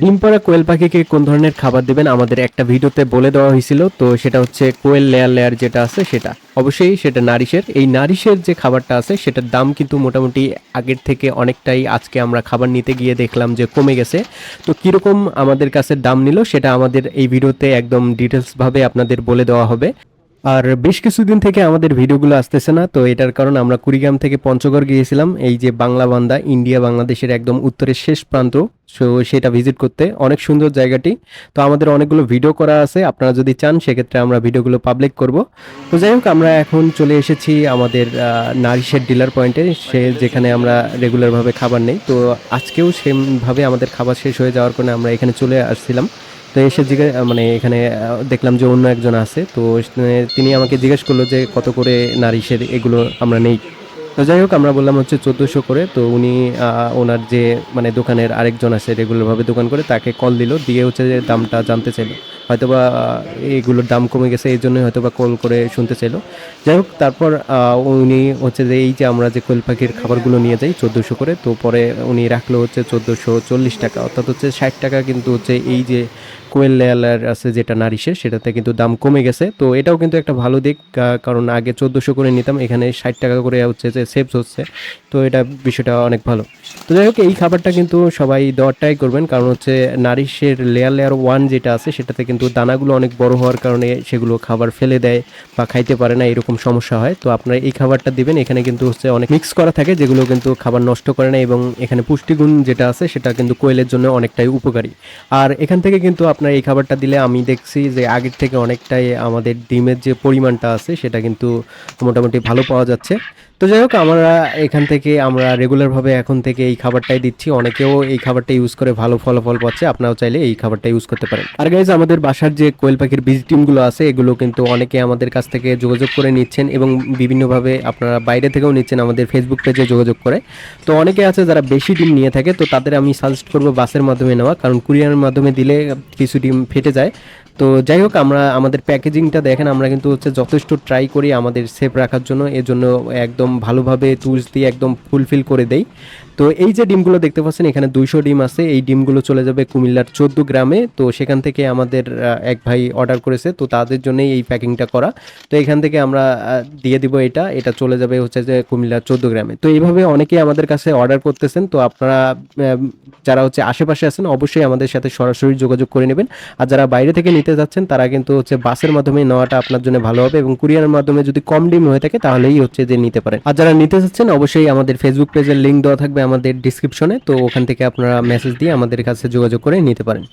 ডিম পাড়া কোয়েল পাখিকে কোন ধরনের খাবার দেবেন? আমাদের একটা ভিডিওতে বলে দেওয়া হয়েছিল, তো সেটা হচ্ছে কোয়েল লেয়ার লেয়ার যেটা আছে সেটা। অবশ্যই সেটা নারিশের। এই নারিশের যে খাবারটা আছে, সেটার দাম কিন্তু মোটামুটি আগের থেকে অনেকটাই আজকে আমরা খাবার নিতে গিয়ে দেখলাম যে কমে গেছে। তো কীরকম আমাদের কাছে দাম নিল, সেটা আমাদের এই ভিডিওতে একদম ডিটেলসভাবে আপনাদের বলে দেওয়া হবে। আর বেশ কিছুদিন থেকে আমাদের ভিডিওগুলো আসতেছে না, তো এটার কারণ আমরা কুড়িগ্রাম থেকে পঞ্চগড় গিয়েছিলাম, এই যে বাংলা বান্দা, ইন্ডিয়া বাংলাদেশের একদম উত্তরের শেষ প্রান্ত, সো সেটা ভিজিট করতে। অনেক সুন্দর জায়গাটি, তো আমাদের অনেকগুলো ভিডিও করা আছে, আপনারা যদি চান, সেক্ষেত্রে আমরা ভিডিওগুলো পাবলিক করব। তো যাই হোক, আমরা এখন চলে এসেছি আমাদের নারিশের ডিলার পয়েন্টে সে যেখানে আমরা রেগুলারভাবে খাবার নেই, তো আজকেও সেমভাবে আমাদের খাবার শেষ হয়ে যাওয়ার কারণে আমরা এখানে চলে আসছিলাম। তো এসে জিজ্ঞেস মানে এখানে দেখলাম যে অন্য একজন আছে। তো তিনি আমাকে জিজ্ঞেস করল যে কত করে নারিশের এগুলো আমরা নেই। তো যাই হোক, আমরা বললাম হচ্ছে চোদ্দোশো করে। তো উনি ওনার যে মানে দোকানের আরেকজন আছে, রেগুলারভাবে দোকান করে, তাকে কল দিল। দিয়ে হচ্ছে যে দামটা জানতে চাইলো। হয়তোবা এইগুলোর দাম কমে গেছে, এই জন্যই হয়তোবা কল করে শুনতে চাইলো। যাই হোক, তারপর উনি হচ্ছে যে এই যে আমরা যে কোয়েল পাখির খাবারগুলো নিয়ে যাই চোদ্দোশো করে, তো পরে উনি রাখল হচ্ছে চোদ্দোশো চল্লিশ টাকা। অর্থাৎ হচ্ছে ষাট টাকা কিন্তু হচ্ছে এই যে কোয়েল লেয়ার আছে যেটা নারিশের সেটাতে কিন্তু দাম কমে গেছে। তো এটাও কিন্তু একটা ভালো দিক কারণ আগে চোদ্দোশো করে নিতাম, এখানে ষাট টাকা করে হচ্ছে যে সেভস হচ্ছে। তো এটা বিষয়টা অনেক ভালো। তো যাই হোক, এই খাবারটা কিন্তু সবাই দেওয়ার ট্রাই করবেন, কারণ হচ্ছে নারিশের লেয়ার লেয়ার ওয়ান যেটা আছে, সেটাতে কিন্তু দানাগুলো অনেক বড় হওয়ার কারণে সেগুলো খাবার ফেলে দেয় বা খাইতে পারে না, এরকম সমস্যা হয়। তো আপনারা এই খাবারটা দিবেন। এখানে কিন্তু হচ্ছে অনেক মিক্স করা থাকে, যেগুলো কিন্তু খাবার নষ্ট করে না এবং এখানে পুষ্টিগুণ যেটা আছে, সেটা কিন্তু কোয়েলের জন্য অনেকটাই উপকারী। আর এখান থেকে কিন্তু আপনার এই খাবারটা দিলে আমি দেখছি যে আগের থেকে অনেকটাই আমাদের ডিমের যে পরিমাণটা আছে, সেটা কিন্তু মোটামুটি ভালো পাওয়া যাচ্ছে। তো যাই হোক, আমরা এখান থেকে, আমরা রেগুলারভাবে এখন থেকে এই খাবারটাই দিচ্ছি। অনেকেও এই খাবারটা ইউজ করে ভালো ফলাফল পাচ্ছে। আপনারাও চাইলে এই খাবারটা ইউজ করতে পারেন। আর গাইজ আমাদের বাসার যে কোয়েল পাখির বীজ টিমগুলো আছে, এগুলো কিন্তু অনেকে আমাদের কাছ থেকে যোগাযোগ করে নিচ্ছেন এবং বিভিন্নভাবে আপনারা বাইরে থেকেও নিচ্ছেন আমাদের ফেসবুক পেজে যোগাযোগ করে। তো অনেকে আছে যারা বেশি ডিম নিয়ে থাকে, তো তাদের আমি সাজেস্ট করব বাসের মাধ্যমে নেওয়া, কারণ কুরিয়ারের মাধ্যমে দিলে কিছু ডিম ফেটে যায়। তো যাই হোক, আমরা আমাদের প্যাকেজিংটা দেখেন, আমরা কিন্তু হচ্ছে যথেষ্ট ট্রাই করি আমাদের সেফ রাখার জন্য। এজন্য জন্য একদম ভালোভাবে টুলস দিয়ে একদম ফুলফিল করে দেই। তো এই যে ডিমগুলো দেখতে পাচ্ছেন, এখানে দুইশো ডিম আছে। এই ডিমগুলো চলে যাবে কুমিল্লার চোদ্দ গ্রামে। তো সেখান থেকে আমাদের এক ভাই অর্ডার করেছে। তো তাদের জন্যই এই প্যাকিংটা করা। তো এখান থেকে আমরা দিয়ে দিব এটা। এটা চলে যাবে হচ্ছে যে কুমিল্লার চোদ্দ গ্রামে। তো এইভাবে অনেকেই আমাদের কাছে অর্ডার করতেছেন। তো আপনারা যারা হচ্ছে আশেপাশে আছেন, অবশ্যই আমাদের সাথে সরাসরি যোগাযোগ করে নেবেন। আর যারা বাইরে থেকে নিতে যাচ্ছেন, তারা কিন্তু হচ্ছে বাসের মাধ্যমে নেওয়াটা আপনার জন্য ভালো হবে। এবং কুরিয়ারের মাধ্যমে যদি কম ডিম হয়ে থাকে, তাহলেই হচ্ছে যে নিতে পারেন। আর যারা নিতে চাচ্ছেন অবশ্যই আমাদের ফেসবুক পেজের লিঙ্ক দেওয়া থাকবে। আমাদের ডিসক্রিপশনে তো ওখান থেকে আপনারা মেসেজ দিয়ে আমাদের কাছে যোগাযোগ করে নিতে পারেন।